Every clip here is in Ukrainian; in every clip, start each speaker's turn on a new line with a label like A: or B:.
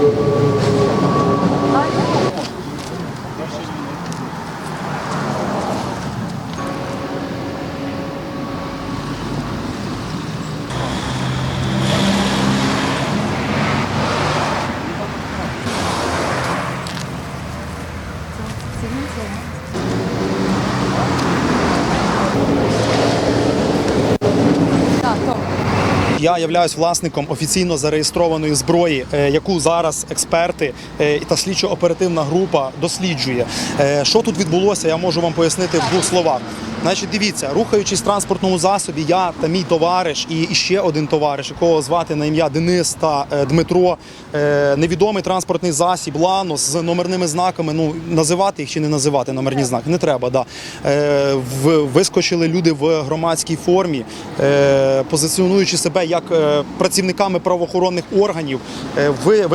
A: Senin sorun. Я являюсь власником офіційно зареєстрованої зброї, е, яку зараз експерти е, та слідчо-оперативна група досліджує. Е, Що тут відбулося, я можу вам пояснити в двох словах. Значить, дивіться, рухаючись в транспортному засобі, я та мій товариш і ще один товариш, якого звати на ім'я Денис та е, Дмитро, е, невідомий транспортний засіб, ланос з номерними знаками. Ну називати їх чи не називати номерні знаки, не треба. Да. Е, вискочили люди в громадській формі, позиціонуючи себе як працівниками правоохоронних органів. Ви-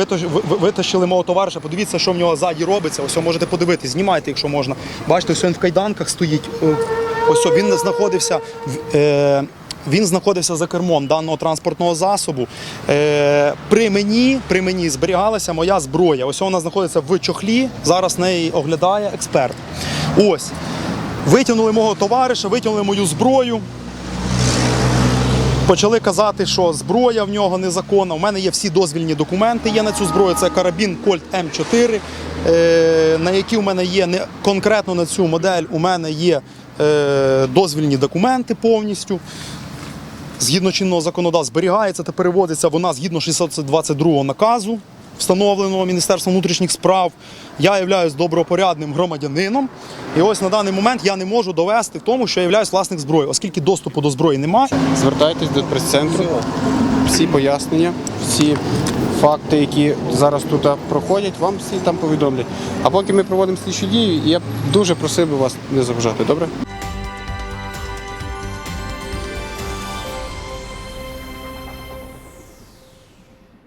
A: витащили мого товариша. Подивіться, що в нього ззаді робиться. Ось можете подивитись, знімайте, якщо можна. Бачите, ось він в кайданках стоїть. Ось він знаходився. Е, він знаходився за кермом даного транспортного засобу. Е, при мені при мені зберігалася моя зброя. Ось вона знаходиться в чохлі. Зараз неї оглядає експерт. Ось. Витягнули мого товариша, витягнули мою зброю. Почали казати, що зброя в нього незаконна. У мене є всі дозвільні документи є на цю зброю. Це карабін Кольт М4, е, на які у мене є не конкретно на цю модель. У мене є е, дозвільні документи повністю. Згідно чинного законодавства зберігається та переводиться вона згідно 622 наказу, встановленого Міністерством внутрішніх справ. Я являюсь добропорядним громадянином. І ось на даний момент я не можу довести тому, що я являюсь власник зброї, оскільки доступу до зброї немає.
B: Звертайтесь до прес-центру, всі пояснення, всі факти, які зараз тут проходять, вам всі там повідомлять. А поки ми проводимо слідчі дії, я дуже просив би вас не заважати, добре?